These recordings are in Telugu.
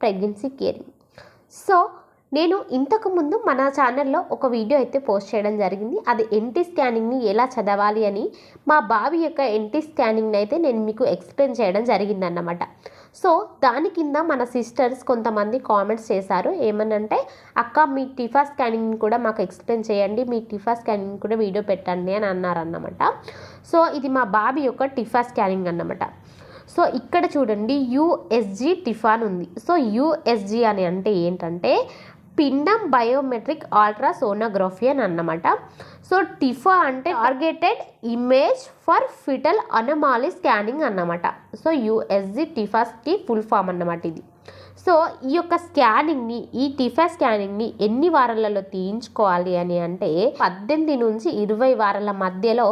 ప్రెగ్నెన్సీ కేరింగ్ సో నేను ఇంతకుముందు మన ఛానల్లో ఒక వీడియో అయితే పోస్ట్ చేయడం జరిగింది. అది ఎన్టీ స్కానింగ్ని ఎలా చదవాలి అని మా బావి యొక్క ఎన్టీ స్కానింగ్ని అయితే నేను మీకు ఎక్స్ప్లెయిన్ చేయడం జరిగిందన్నమాట. సో దాని కింద మన సిస్టర్స్ కొంతమంది కామెంట్స్ చేశారు. ఏమనంటే అక్క మీ టిఫా స్కానింగ్ కూడా మాకు ఎక్స్ప్లెయిన్ చేయండి. మీ టిఫా స్కానింగ్ కూడా వీడియో పెట్టండి అని అన్నారన్నమాట. సో ఇది మా బాబీ యొక్క టిఫా స్కానింగ్ అన్నమాట. సో ఇక్కడ చూడండి యుఎస్జి టిఫాన్ ఉంది. సో యుఎస్జి అని అంటే ఏంటంటే పిండం బయోమెట్రిక్ అల్ట్రాసోనోగ్రఫీ అని అన్నమాట. సో టిఫా అంటే targeted image for fetal anomaly scanning అన్నమాట. సో యుఎస్జి టిఫాస్కి ఫుల్ ఫామ్ అన్నమాట ఇది. సో ఈ యొక్క స్కానింగ్ని ఈ టిఫా స్కానింగ్ని ఎన్ని వారాలలో తీయించుకోవాలి అని అంటే పద్దెనిమిది నుంచి ఇరవై వారాల మధ్యలో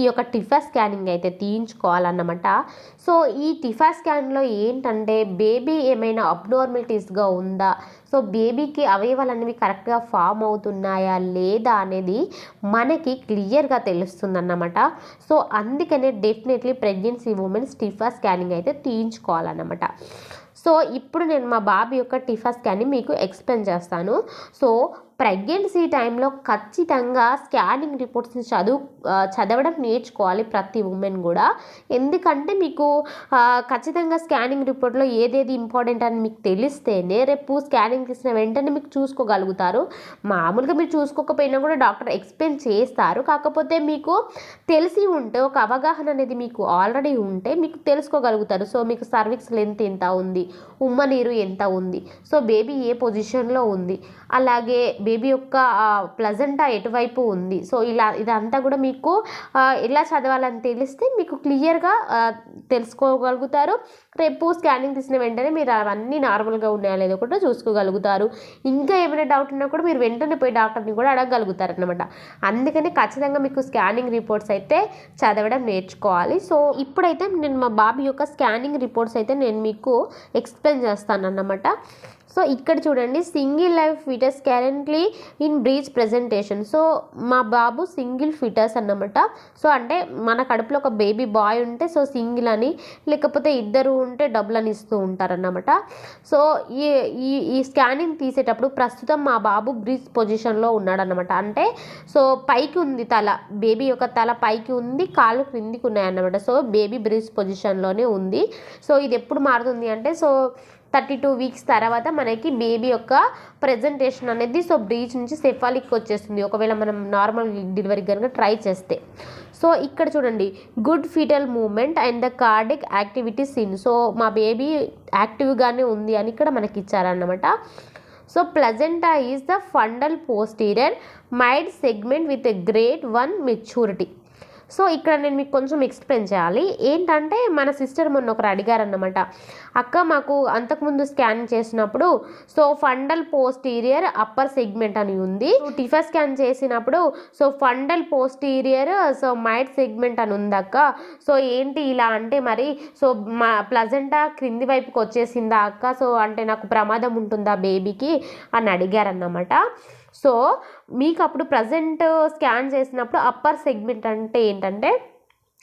ఈ యొక్క టిఫా స్కానింగ్ అయితే తీయించుకోవాలన్నమాట. సో ఈ టిఫా స్కాన్లో ఏంటంటే బేబీ ఏమైనా అబ్నార్మలిటీస్గా ఉందా? సో బేబీకి అవయవాలు అనేవి కరెక్ట్గా ఫామ్ అవుతున్నాయా లేదా అనేది మనకి క్లియర్గా తెలుస్తుందన్నమాట. సో అందుకనే definitely pregnancy women's TIFFA scanning అయితే తీయించుకోవాలన్నమాట. సో ఇప్పుడు నేను మా బాబు యొక్క టిఫా స్కాన్ని మీకు ఎక్స్ప్లెయిన్ చేస్తాను. సో ప్రెగ్నెన్సీ టైంలో ఖచ్చితంగా స్కానింగ్ రిపోర్ట్స్ని చదువు చదవడం నేర్చుకోవాలి ప్రతి ఉమెన్ కూడా. ఎందుకంటే మీకు ఖచ్చితంగా స్కానింగ్ రిపోర్ట్లో ఏదేది ఇంపార్టెంట్ అని మీకు తెలిస్తేనే రేపు స్కానింగ్ తీసిన వెంటనే మీకు చూసుకోగలుగుతారు. మామూలుగా మీరు చూసుకోకపోయినా కూడా డాక్టర్ ఎక్స్ప్లెయిన్ చేస్తారు. కాకపోతే మీకు తెలిసి ఉంటే ఒక అవగాహన అనేది మీకు ఆల్రెడీ ఉంటే మీకు తెలుసుకోగలుగుతారు. సో మీకు సర్విక్స్ లెంత్ ఎంత ఉంది? ఉమ్మ నీరు ఎంత ఉంది? సో బేబీ ఏ పొజిషన్లో ఉంది? అలాగే బేబీ యొక్క ప్లజెంటా ఎటువైపు ఉంది? సో ఇలా ఇదంతా కూడా మీకు ఎలా చదవాలని తెలిస్తే మీకు క్లియర్గా తెలుసుకోగలుగుతారు. రేపు స్కానింగ్ తీసిన వెంటనే మీరు అవన్నీ నార్మల్గా ఉన్నాయా లేదో కూడా చూసుకోగలుగుతారు. ఇంకా ఏమైనా డౌట్ ఉన్నా కూడా మీరు వెంటనే పోయి డాక్టర్ని కూడా అడగగలుగుతారు అనమాట అందుకని ఖచ్చితంగా మీకు స్కానింగ్ రిపోర్ట్స్ అయితే చదవడం నేర్చుకోవాలి. సో ఇప్పుడైతే నేను మా బాబు యొక్క స్కానింగ్ రిపోర్ట్స్ అయితే నేను మీకు ఎక్స్ప్లెయిన్ చేస్తాను అన్నమాట సో ఇక్కడ చూడండి single life fetus currently in breech presentation so మా బాబు సింగిల్ ఫిటస్ అన్నమాట. సో అంటే మన కడుపులో ఒక బేబీ బాయ్ ఉంటే సో సింగిల్ అని లేకపోతే ఇద్దరు ఉంటే డబ్బులు అని ఇస్తూ ఉంటారన్నమాట. సో ఈ ఈ ఈ స్కానింగ్ తీసేటప్పుడు ప్రస్తుతం మా బాబు బ్రీచ్ పొజిషన్లో ఉన్నాడనమాట అంటే సో పైకి ఉంది తల బేబీ యొక్క తల పైకి ఉంది కాళ్ళు క్రిందికి ఉన్నాయన్నమాట. సో బేబీ బ్రీచ్ పొజిషన్లోనే ఉంది. సో ఇది ఎప్పుడు మారుతుంది అంటే సో థర్టీ టూ వీక్స్ తర్వాత మనకి బేబీ యొక్క ప్రజెంటేషన్ అనేది సో బ్రీచ్ నుంచి సెఫాలిక్ వచ్చేస్తుంది. ఒకవేళ మనం నార్మల్ డెలివరీ కనుక ట్రై చేస్తే. సో ఇక్కడ చూడండి good fetal movement and the cardiac activities in so మా బేబీ యాక్టివ్గానే ఉంది అని ఇక్కడ మనకి ఇచ్చారన్నమాట. So placenta is the fundal posterior mid segment with a grade one maturity so ఇక్కడ నేను మీకు కొంచెం ఎక్స్ప్లెయిన్ చేయాలి. ఏంటంటే మన సిస్టర్ మొన్న ఒకరు అడిగారన్నమాట. అక్క మాకు అంతకుముందు స్కాన్ చేసినప్పుడు so fundal posterior upper segment అని ఉంది. టిఫా స్కాన్ చేసినప్పుడు so fundal posterior so mid segment అని ఉంది అక్క. సో ఏంటి ఇలా అంటే మరి సో మా ప్లజెంటా క్రింది వైపుకి వచ్చేసిందా అక్క? సో అంటే నాకు ప్రమాదం ఉంటుందా బేబీకి అని అడిగారన్నమాట. సో మీకు అప్పుడు ప్రజెంట్ స్కాన్ చేసినప్పుడు అప్పర్ సెగ్మెంట్ అంటే ఏంటంటే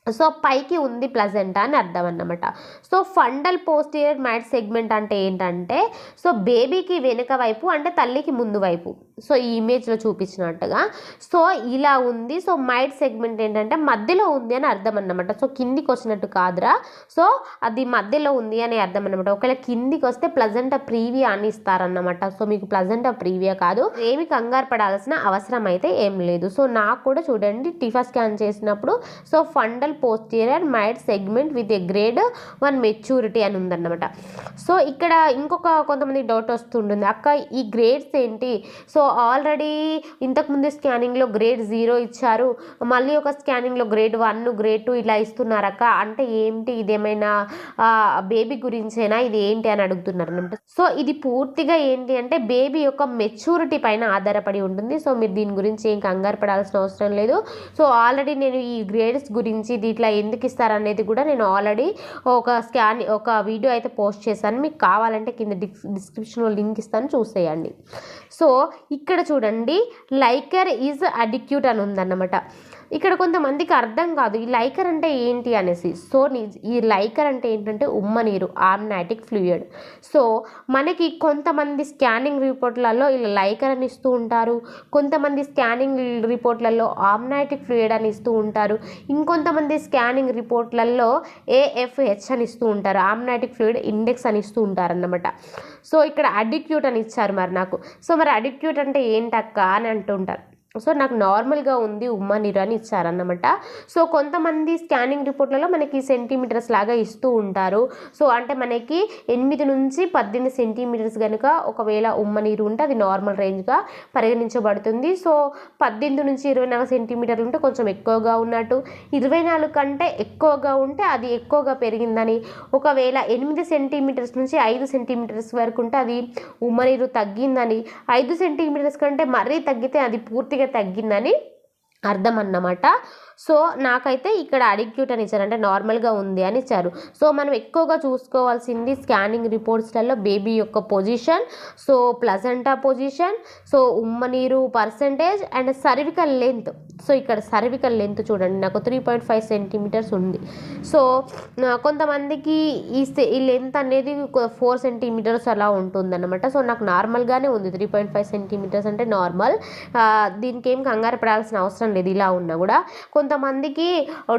సో పైకి ఉంది ప్లజెంటా అని అర్థం అన్నమాట. So fundal posterior mid segment అంటే ఏంటంటే సో బేబీకి వెనుక వైపు అంటే తల్లికి ముందు వైపు. సో ఈ ఇమేజ్లో చూపించినట్టుగా. సో ఇలా ఉంది. సో మైట్ సెగ్మెంట్ ఏంటంటే మధ్యలో ఉంది అని అర్థం అన్నమాట సో కిందికి వచ్చినట్టు కాదురా. సో అది మధ్యలో ఉంది అని అర్థం అన్నమాట ఒకవేళ కిందికి వస్తే ప్లజెంట్ ప్రీవియా అని ఇస్తారన్నమాట. సో మీకు ప్లజెంట్ ప్రీవియా కాదు. ఏమి కంగారు పడాల్సిన అవసరం అయితే ఏం లేదు. సో నాకు కూడా చూడండి టిఫా స్కాన్ చేసినప్పుడు so fundal posterior mid segment with a grade one maturity అని ఉందన్నమాట. సో ఇక్కడ ఇంకొక కొంతమంది డౌట్ వస్తుంటుంది. అక్క ఈ గ్రేడ్స్ ఏంటి? సో ఆల్రెడీ ఇంతకుముందు స్కానింగ్లో గ్రేడ్ జీరో ఇచ్చారు. మళ్ళీ ఒక స్కానింగ్లో గ్రేడ్ వన్ గ్రేడ్ టూ ఇలా ఇస్తున్నారు అక్క అంటే ఏంటి ఇదేమైనా బేబీ గురించేనా? ఇది ఏంటి అని అడుగుతున్నారు అనమాట సో ఇది పూర్తిగా ఏంటి అంటే బేబీ యొక్క మెచ్యూరిటీ పైన ఆధారపడి ఉంటుంది. సో మీరు దీని గురించి ఏం కంగారు పడాల్సిన అవసరం లేదు. సో ఆల్రెడీ నేను ఈ గ్రేడ్స్ గురించి దీంట్లో ఎందుకు ఇస్తారనేది కూడా నేను ఆల్రెడీ ఒక స్కాన్ ఒక వీడియో అయితే పోస్ట్ చేశాను. మీకు కావాలంటే కింద డిస్ డిస్క్రిప్షన్లో లింక్ ఇస్తాను. చూసేయండి. సో ఇక్కడ చూడండి లైకర్ ఈజ్ అడిక్యూట్ అని ఉందన్నమాట. ఇక్కడ కొంతమందికి అర్థం కాదు ఈ లైకర్ అంటే ఏంటి అనేసి. సో నీ- ఈ లైకర్ అంటే ఏంటంటే ఉమ్మ నీరు ఆమ్నాటిక్ ఫ్లూయిడ్. సో మనకి కొంతమంది స్కానింగ్ రిపోర్ట్లలో ఇలా లైకర్ అని ఇస్తూ ఉంటారు కొంతమంది స్కానింగ్ రిపోర్ట్లలో ఆమ్నాటిక్ ఫ్లూయిడ్ అని ఇస్తూ ఉంటారు ఇంకొంతమంది స్కానింగ్ రిపోర్ట్లలో ఏఎఫ్హెచ్ అని ఇస్తూ ఉంటారు ఆమ్నాటిక్ ఫ్లూయిడ్ ఇండెక్స్ అని ఇస్తూ ఉంటారు అన్నమాట సో ఇక్కడ అడిక్యూట్ అని ఇచ్చారు మరి నాకు. సో మరి అడిక్యూట్ అంటే ఏంటక్క అని అంటుంటారు. సో నాకు నార్మల్గా ఉంది ఉమ్మ నీరు అని ఇచ్చారన్నమాట. సో కొంతమంది స్కానింగ్ రిపోర్ట్లలో మనకి సెంటీమీటర్స్ లాగా ఇస్తూ ఉంటారు. సో అంటే మనకి ఎనిమిది నుంచి పద్దెనిమిది సెంటీమీటర్స్ కనుక ఒకవేళ ఉమ్మ నీరు ఉంటే అది నార్మల్ రేంజ్గా పరిగణించబడుతుంది. సో పద్దెనిమిది నుంచి ఇరవై నాలుగు సెంటీమీటర్లు ఉంటే కొంచెం ఎక్కువగా ఉన్నట్టు ఇరవై నాలుగు కంటే ఎక్కువగా ఉంటే అది ఎక్కువగా పెరిగిందని. ఒకవేళ ఎనిమిది సెంటీమీటర్స్ నుంచి ఐదు సెంటీమీటర్స్ వరకు ఉంటే అది ఉమ్మ నీరు తగ్గిందని. ఐదు సెంటీమీటర్స్ కంటే మరీ తగ్గితే అది పూర్తిగా తగ్గిందని అర్థం అన్నమాట సో నాకైతే ఇక్కడ అడిక్యూట్ అని ఇచ్చారు. అంటే నార్మల్గా ఉంది అని ఇచ్చారు. సో మనం ఎక్కువగా చూసుకోవాల్సింది స్కానింగ్ రిపోర్ట్స్లలో బేబీ యొక్క position so placenta position so ఉమ్మనీరు percentage and cervical length so ఇక్కడ సర్వికల్ లెంత్ చూడండి. నాకు త్రీ పాయింట్ ఫైవ్ సెంటీమీటర్స్ ఉంది. సో కొంతమందికి ఈ ఈ లెంత్ అనేది ఫోర్ సెంటీమీటర్స్ అలా ఉంటుందన్నమాట. సో నాకు నార్మల్గానే ఉంది. త్రీ పాయింట్ ఫైవ్ సెంటీమీటర్స్ అంటే నార్మల్. దీనికి ఏం కంగారు పడాల్సిన అవసరం లేదు. ఇలా ఉన్నా కూడా. కొంతమందికి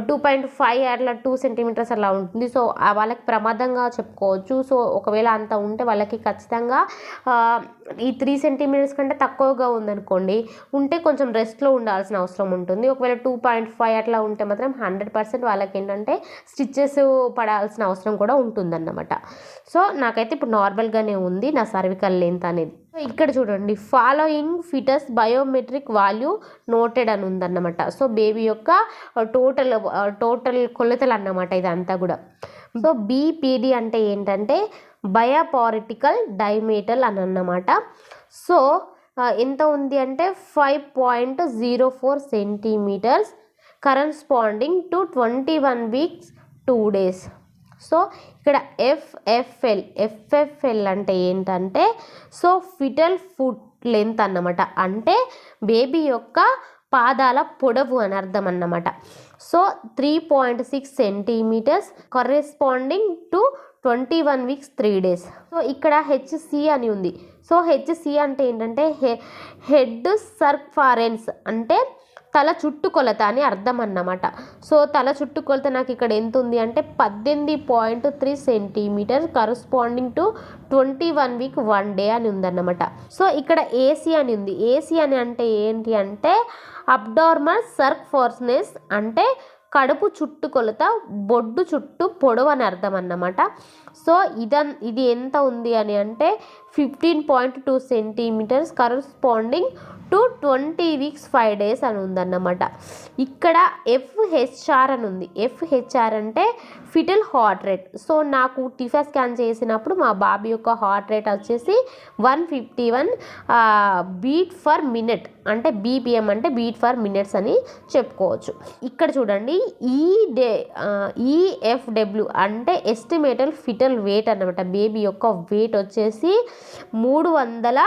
టూ పాయింట్ ఫైవ్ అట్లా టూ సెంటీమీటర్స్ అలా ఉంటుంది. సో వాళ్ళకి ప్రమాదంగా చెప్పుకోవచ్చు. సో ఒకవేళ అంత ఉంటే వాళ్ళకి ఖచ్చితంగా ఈ త్రీ సెంటీమీటర్స్ కంటే తక్కువగా ఉందనుకోండి ఉంటే కొంచెం రెస్ట్లో ఉండాల్సిన అవసరం ఉంటుంది. ఒకవేళ టూ పాయింట్ ఫైవ్ అట్లా ఉంటే మాత్రం హండ్రెడ్ పర్సెంట్ వాళ్ళకి ఏంటంటే స్టిచ్చెస్ పడాల్సిన అవసరం కూడా ఉంటుందన్నమాట. సో నాకైతే ఇప్పుడు నార్మల్గానే ఉంది. నా సర్వికల్ లెంత్ అనేది ఇక్కడ చూడండి following fetus biometric value noted అని ఉందన్నమాట. సో బేబీ యొక్క టోటల్ టోటల్ కొలతలు అన్నమాట ఇదంతా కూడా. సో బీపీడి అంటే ఏంటంటే బయాపారిటికల్ డైమేటల్ అని అన్నమాట. సో ఎంత ఉంది అంటే five point zero four centimetres corresponding to twenty one weeks two days so ఇక్కడ ఎఫ్ఎఫ్ఎల్ ఎఫ్ఎఫ్ఎల్ అంటే ఏంటంటే సో ఫిటల్ ఫుట్ లెంత్ అన్నమాట. అంటే బేబీ యొక్క పాదాల పొడవు అని అర్థం అన్నమాట. So three point six centimetres corresponding to twenty one weeks three days so ఇక్కడ హెచ్సి అని ఉంది. సో హెచ్సి అంటే ఏంటంటే హె హెడ్ సర్ఫారెన్స్ అంటే తల చుట్టుకొలత అని అర్థం అన్నమాట సో తల చుట్టుకొలత నాకు ఇక్కడ ఎంత ఉంది అంటే పద్దెనిమిది point three centimetre corresponding to twenty one week one day అని ఉందన్నమాట. సో ఇక్కడ ఏసీ అని ఉంది. ఏసీ అని అంటే ఏంటి అంటే అబ్డార్మల్ సర్క్ ఫోర్స్నెస్ అంటే కడుపు చుట్టుకొలత బొడ్డు చుట్టూ పొడవు అని అర్థం అన్నమాట సో ఇదన్ ఇది ఎంత ఉంది అని అంటే fifteen point two centimetres corresponding to twenty weeks five days అని ఉందన్నమాట. ఇక్కడ ఎఫ్హెచ్ఆర్ అని ఉంది. ఎఫ్హెచ్ఆర్ అంటే ఫిటల్ హార్ట్ రేట్. సో నాకు టిఫా స్కాన్ చేసినప్పుడు మా బాబీ యొక్క హార్ట్ రేట్ వచ్చేసి one fifty one beat per minute. అంటే బీపీఎం అంటే బీట్ ఫర్ మినిట్స్ అని చెప్పుకోవచ్చు. ఇక్కడ చూడండి ఈ డే ఈఎఫ్డబ్ల్యూ అంటే ఎస్టిమేటల్ ఫిటల్ వెయిట్ అన్నమాట. బేబీ యొక్క వెయిట్ వచ్చేసి మూడు వందల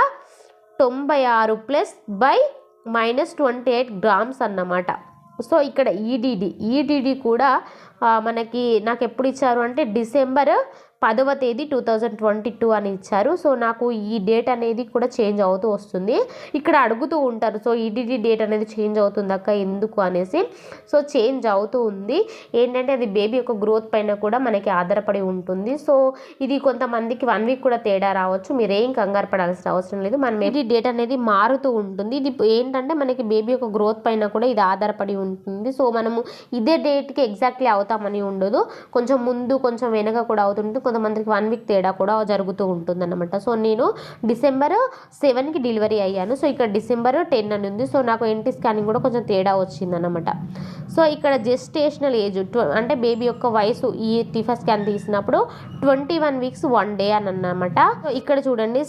తొంభై ఆరు plus by minus twenty eight grams అన్నమాట. సో ఇక్కడ ఈడీడీ ఈడీడీ కూడా మనకి నాకు ఎప్పుడు ఇచ్చారు అంటే డిసెంబర్ పదవ తేదీ టూ థౌజండ్ ట్వంటీ టూ అని ఇచ్చారు. సో నాకు ఈ డేట్ అనేది కూడా చేంజ్ అవుతూ వస్తుంది. ఇక్కడ అడుగుతూ ఉంటారు సో ఈడిడి డేట్ అనేది చేంజ్ అవుతుంది అక్క ఎందుకు? అనేసి. సో చేంజ్ అవుతూ ఉంది. ఏంటంటే అది బేబీ యొక్క గ్రోత్ పైన కూడా మనకి ఆధారపడి ఉంటుంది. సో ఇది కొంతమందికి వన్ వీక్ కూడా తేడా రావచ్చు. మీరేం కంగారు పడాల్సిన అవసరం లేదు. మనం ఈ డేట్ అనేది మారుతూ ఉంటుంది. ఇది ఏంటంటే మనకి బేబీ యొక్క గ్రోత్ పైన కూడా ఇది ఆధారపడి ఉంటుంది. సో మనము ఇదే డేట్కి ఎగ్జాక్ట్లీ అవుతామని ఉండదు. కొంచెం ముందు కొంచెం వెనక కూడా అవుతుంటుంది. కొంతమందికి వన్ వీక్ తేడా కూడా జరుగుతూ ఉంటుంది అనమాట సో నేను డిసెంబర్ సెవెన్కి డెలివరీ అయ్యాను. సో ఇక్కడ డిసెంబర్ టెన్ అని ఉంది. సో నాకు ఎన్టీ స్కానింగ్ కూడా కొంచెం తేడా వచ్చిందన్నమాట. సో ఇక్కడ జెస్టేషనల్ ఏజ్ అంటే బేబీ యొక్క వయసు ఈ టిఫా స్కాన్ తీసినప్పుడు twenty one weeks one day అని అన్నమాట. సో ఇక్కడ చూడండి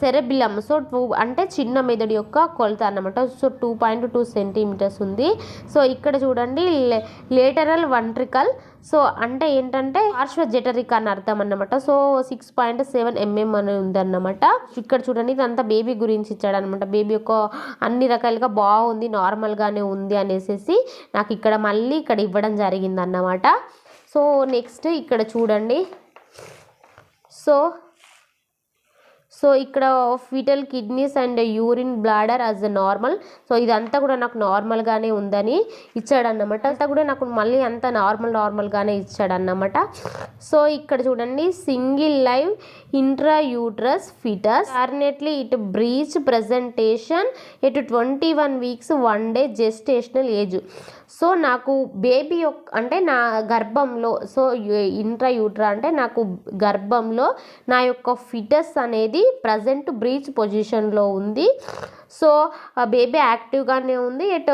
సెరెబిలం సో టూ అంటే చిన్న మెదడు యొక్క కొలత అన్నమాట. So two point two centimetres ఉంది. సో ఇక్కడ చూడండి లేటరల్ వంట్రికల్ సో అంటే ఏంటంటే పార్శ్వ జెటరిక్ అని అర్థం అన్నమాట so six point seven mm అని ఉందన్నమాట. ఇక్కడ చూడండి ఇదంతా బేబీ గురించి ఇచ్చాడనమాట బేబీ యొక్క అన్ని రకాలుగా బాగుంది నార్మల్గానే ఉంది అనేసి నాకు ఇక్కడ మళ్ళీ ఇక్కడ ఇవ్వడం జరిగింది అన్నమాట సో నెక్స్ట్ ఇక్కడ చూడండి. సో సో ఇక్కడ fetal kidneys and urine bladder as normal. So ఇదంతా కూడా నాకు నార్మల్గానే ఉందని ఇచ్చాడన్నమాట. అంతా కూడా నాకు మళ్ళీ అంతా నార్మల్ నార్మల్గానే ఇచ్చాడన్నమాట. సో ఇక్కడ చూడండి single live intrauterine fetus. ఫార్నెట్లీ it breech presentation it twenty one weeks one day gestational age so నాకు బేబీ యొక్క అంటే నా గర్భంలో సో ఇంట్రాయూట్రా అంటే నాకు గర్భంలో నా యొక్క ఫిటస్ అనేది ప్రజెంట్ బ్రీచ్ పొజిషన్లో ఉంది. సో బేబీ యాక్టివ్గానే ఉంది. ఎట్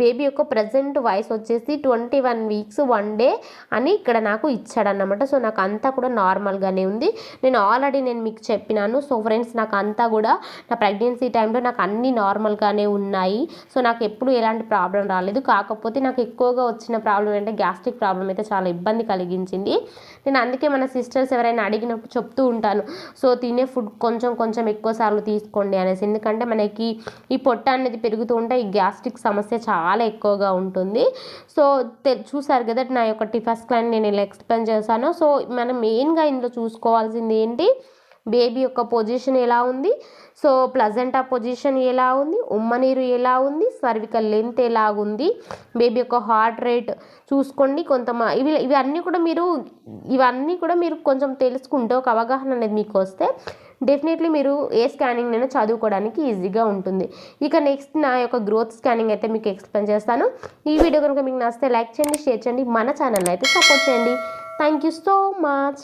బేబీ యొక్క ప్రజెంట్ వయసు వచ్చేసి twenty one weeks one day అని ఇక్కడ నాకు ఇచ్చాడన్నమాట. సో నాకు అంతా కూడా నార్మల్గానే ఉంది. నేను ఆల్రెడీ నేను మీకు చెప్పినాను. సో ఫ్రెండ్స్ నాకు అంతా కూడా నా ప్రెగ్నెన్సీ టైంలో నాకు అన్నీ నార్మల్గానే ఉన్నాయి. సో నాకు ఎప్పుడు ఎలాంటి ప్రాబ్లం రాలేదు. కాకపోతే నాకు ఎక్కువగా వచ్చిన ప్రాబ్లం అంటే గ్యాస్ట్రిక్ ప్రాబ్లం అయితే చాలా ఇబ్బంది కలిగించింది. నేను అందుకే మన సిస్టర్స్ ఎవరైనా అడిగినప్పుడు చెప్తూ ఉంటాను. సో తినే ఫుడ్ కొంచెం కొంచెం ఎక్కువ సార్లు తీసుకోండి అనేసి. ఎందుకంటే మనకి ఈ పొట్ట అనేది పెరుగుతూ ఉంటే ఈ గ్యాస్ట్రిక్ సమస్య చాలా ఎక్కువగా ఉంటుంది. సో చూసారు కదా నా యొక్క టిఫస్ క్లాన్ నేను ఇలా ఎక్స్ప్లెయిన్ చేశాను. సో మనం మెయిన్గా ఇందులో చూసుకోవాల్సింది ఏంటి? బేబీ యొక్క పొజిషన్ ఎలా ఉంది? సో ప్లజెంటా పొజిషన్ ఎలా ఉంది? ఉమ్మనీరు ఎలా ఉంది? సర్వికల్ లెంత్ ఎలా ఉంది? బేబీ యొక్క హార్ట్ రేట్ చూసుకోండి. కొంత ఇవి ఇవన్నీ కూడా మీరు ఇవన్నీ కూడా మీరు కొంచెం తెలుసుకుంటే ఒక అవగాహన అనేది మీకు వస్తే డెఫినెట్లీ మీరు ఏ స్కానింగ్ అయినా చదువుకోవడానికి ఈజీగా ఉంటుంది. ఇక నెక్స్ట్ నా యొక్క గ్రోత్ స్కానింగ్ అయితే మీకు ఎక్స్ప్లెయిన్ చేస్తాను. ఈ వీడియో కనుక మీకు నచ్చితే లైక్ చేయండి షేర్ చేయండి మన ఛానల్ అయితే సపోర్ట్ చేయండి. Thank you so much